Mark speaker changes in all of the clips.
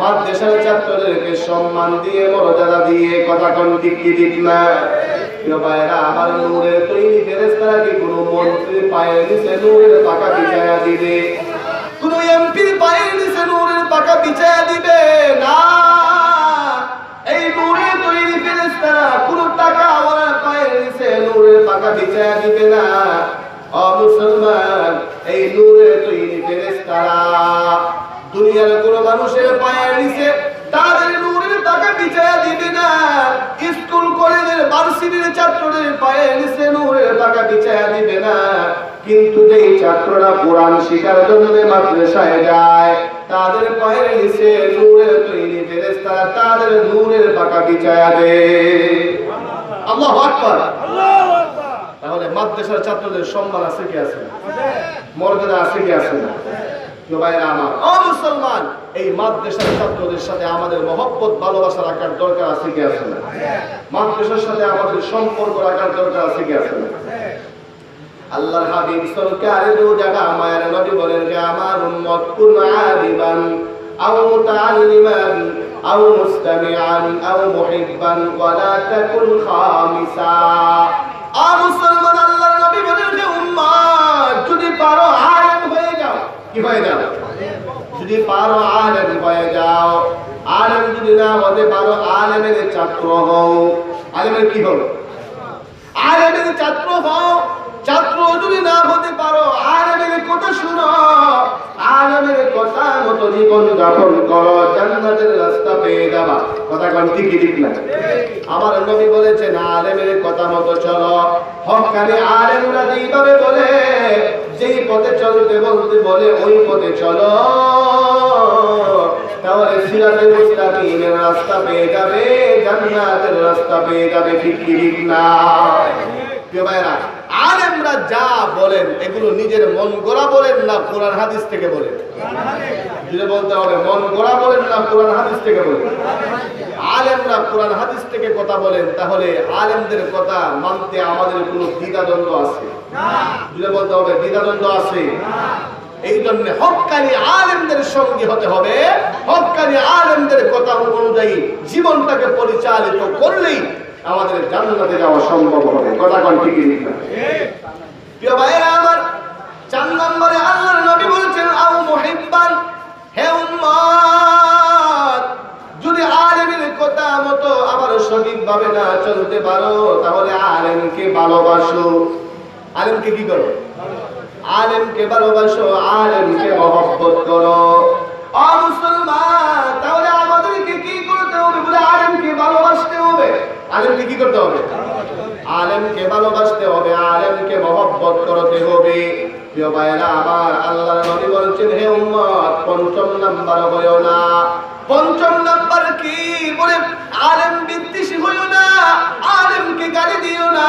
Speaker 1: মাদ্রাসার ছাত্রদেরকে সম্মান দিয়ে, মর্যাদা দিয়ে, কথা কোন ঠিক কি ঠিক না? ভাইরা আমার কি কোনো কোন এমপির পায়ের দিবে? না। এই নূরের তৈরি ফেরেস্তারা কোনো টাকা ওরা পায়ের নিচে নূরের পাকা বিছায়া দিবে না। ও মুসলমান, এই নূরের তৈরি ফেরেস্তারা দুনিয়ার কোন মানুষের পায়ের নিচে তাদের নূরের টাকা বিছায়া দিবে না। স্কুল, কলেজের ভার্সিটির ছাত্রদের পায়ের নিচে নূরের টাকা বিছায়া দিবে না। কিন্তু যেই ছাত্ররা কোরআন শিখার জন্য মাদ্রাসায় যায়, তাদের পায়ের নিচে নূরের তৈরি ফেরেস্তারা তাদের নূরের পাকা বিছায়া দেয়। আল্লাহু আকবার। তাহলে মাদ্রাসার ছাত্রদের সম্মান আছে কি আছে? মর্যাদা আছে কি আছে না? আমার। ও মুসলমান এই মাদ্রাসার ছাত্রদের সাথে আমাদের মহব্বত ভালোবাসা রাখার দরকার আছে কি আছে না? মাদ্রাসার সাথে আমাদের সম্পর্ক রাখার দরকার আছে কি আছে না? আল্লাহর হাবিব সরকারে দু জায়গা মায়ের নবী বলেন যে আমার উম্মত কুন আলিমান আও মুতাআল্লিমান আও মুস্তামিআন আও মুহিব্বান ওয়ালা তাকুন খামিসা। আ মুসলমান আল্লাহর নবী বলেন যে উম্মত যদি পারো আলেম হয়ে কি হয়ে যাও যদি পারো আলেম হয়ে যাও। আলেম যদি না হতে পারো, আলেমের ছাত্র হও। আলেমের কি হলো? আলেমের ছাত্র হও। ছাত্র যদি না হতে পারো, আলেমের কথা শুনো। আলেমের কথা মতো জীবন যাপন করো। জান্নাতের রাস্তা পেয়ে যাবা। কথা কোন, ঠিক ঠিক না? আমার নবী বলেছেন, আলেমের কথা মতো চলো। হকানি আলেমরা যেইভাবে বলে যেই পথে চলতে বলতে বলে ওই পথে চলো। তাহলে সিরাতে মুস্তাকিমের রাস্তা পেয়ে যাবে, জান্নাতের রাস্তা পেয়ে যাবে, ঠিক ঠিক না? যা বলেন, এগুলো নিজের মন গড়া বলেন না কোরআন হাদিস থেকে বলেন। বলতে হবে, মন গড়া বলেন না কোরআন হাদিস থেকে বলেন। আলেমরা কোরআন হাদিস থেকে কথা বলেন, তাহলে আলেমদের কথা মানতে আমাদের কোনো দ্বিধাদ্বন্দ্ব আছে। যদি বলতে হবে, দ্বিধাদ্বন্দ্ব আছে। এই জন্য হকানি আলেমদের সঙ্গে হতে হবে। হকানি আলেমদের কথা অনুযায়ী জীবনটাকে পরিচালিত করলেই আমাদের জান্নাতে যাওয়া সম্ভব হবে। কথা কোন ঠিকই ঠিক প্রিয় ভাইরা আমার চার নম্বরে আল্লাহর নবী বলেছেন, আও মুহিব্বান, হে উম্মত যদি আলেমের কথা মতো আবার সঠিকভাবে না চলতে পারো, তাহলে আলেমকে ভালোবাসো। আলেমকে কি করো? আলেমকে ভালোবাসো, আলেমকে মহব্বত করো। তাহলে কি করতে হবে বলে হবে? কি করতে হবে? হবে, আলেমকে নবী বলছেন পঞ্চম নাম্বার হইও না। পঞ্চম নাম্বার কি বলে? আলেম বিদ্বেষী হইও না, আলেমকে গালি দিও না।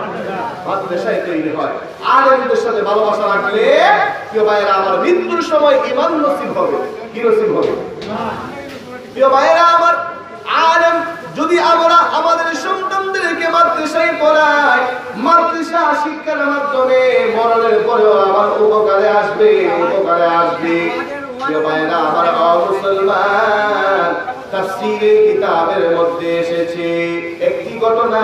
Speaker 1: মাদ্রাসায় তৈরি ভালোবাসা রাখলে প্রিয় শিক্ষার মাধ্যমে মরণের পরেও আমার উপকারে আসবে উপকারে আসবে। প্রিয় ভাইয়েরা, আমার কিতাবের মধ্যে এসেছে একটি ঘটনা।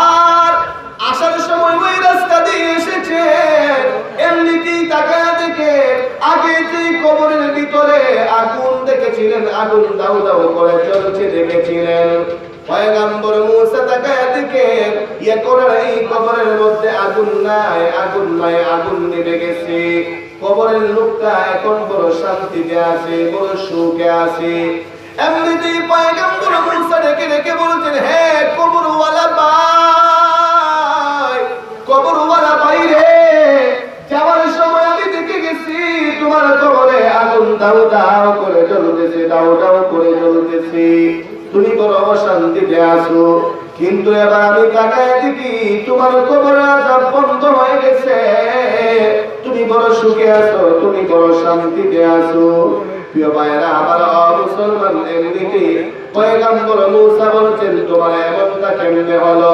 Speaker 1: আগুন দাউ দাউ করে জ্বলছে দেখেছিলেন। পয়গাম্বর তাকায় ইয়ে করে এই কবরের মধ্যে আগুন নাই আগুন নাই, আগুন গেছে। কবরের লোকটা এখন বড় শান্তিতে আছে, বড় সুখে আছে। এমনিতেই পয়গাম্বর মুসা বলছেন, হে কবরওয়ালা ভাই দাও দাও করে জ্বলতেছে, দাও দাও করে জ্বলতেছে। তুমি বড় অশান্তিতে আছো, কিন্তু এবার আমি তাকায় দেখি তোমার কবরে আজাব বন্ধ হয়ে গেছে। তুমি বড় সুখে আছো, তুমি বড় শান্তিতে আছো। প্রিয় ভাইরা আমার মুসলমান এমনিতে পয়গাম্বর মুসা বলছেন, তোমার এমনটা কেমনে হলো?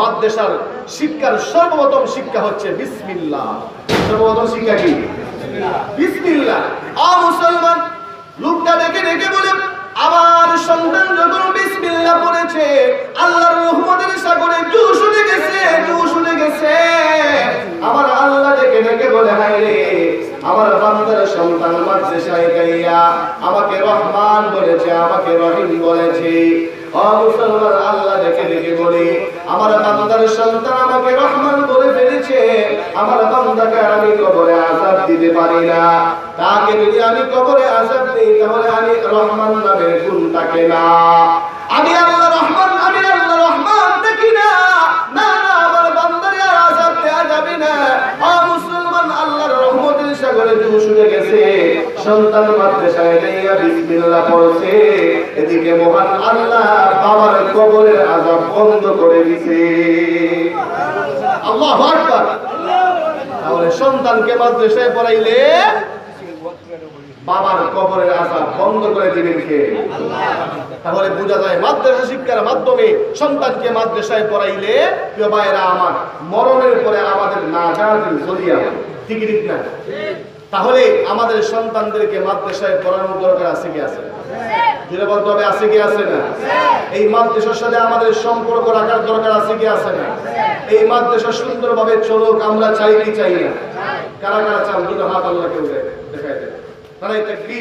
Speaker 1: মাদ্রাসার শিক্ষার সর্বপ্রথম শিক্ষা হচ্ছে বিসমিল্লাহ। সর্বপ্রথম শিক্ষা কি? বিসমিল্লাহ। আ মুসলমান, লোকটা দেখে দেখে বলে, আমার সন্তান যখন বিসমিল্লাহ পড়েছে, আল্লাহর রহমতের সাগরে জুস উঠে গেছে জুস উঠে গেছে আমার আল্লাহ দেখে দেখে বলে, হায় রে, আমার বান্দার সন্তান মাদ্রাসায় গাইয়া আমাকে রহমান বলেছে, আমাকে রহিম বলেছে। মুসলমান, আল্লাহ দেখে দেখে বলে, আমার বান্দার সন্তান আমাকে রহমান বলে ফেলেছে, আমার বান্দাকে আমি কবরে আজাব দিতে পারি না। তাকে যদি আমি কবরে আজাব দিই, তাহলে আমি রহমান নামের গুণ থাকে না। আমি আল্লাহ জু শুনে গেছে, সন্তান মাদ্রাসায় নেইয়া বিসমিল্লাহ পড়ছে। এদিকে মহান আল্লাহ বাবার কবরের আজাব বন্ধ করে দিছে। আল্লাহু আকবার। তাহলে সন্তানকে মাদ্রাসায় পড়াইলে বাবার কবরের আশা বন্ধ করে দিবেন কে? তাহলে বোঝা যায় মাদ্রাসা শিক্ষার মাধ্যমে সন্তানকে মাদ্রাসায় পড়াইলে, প্রিয় ভাইরা আমার মরণের পরে আমাদের নাজাতের জরিয়া ঠিক ঠিক না? তাহলে আমাদের সন্তানদেরকে মাদ্রাসায় পড়ানোর দরকার আছে কি আছে? যেটা বলতে আছে কি আছে না? এই মাদ্রাসার সাথে আমাদের সম্পর্ক রাখার দরকার আছে কি আছে না? এই মাদ্রাসা সুন্দরভাবে চলুক, আমরা চাই কি চাই না? কারা কারা চান? দুটো হাত আল্লাহ কেউ দেখায় দেয় তারা এটা কি?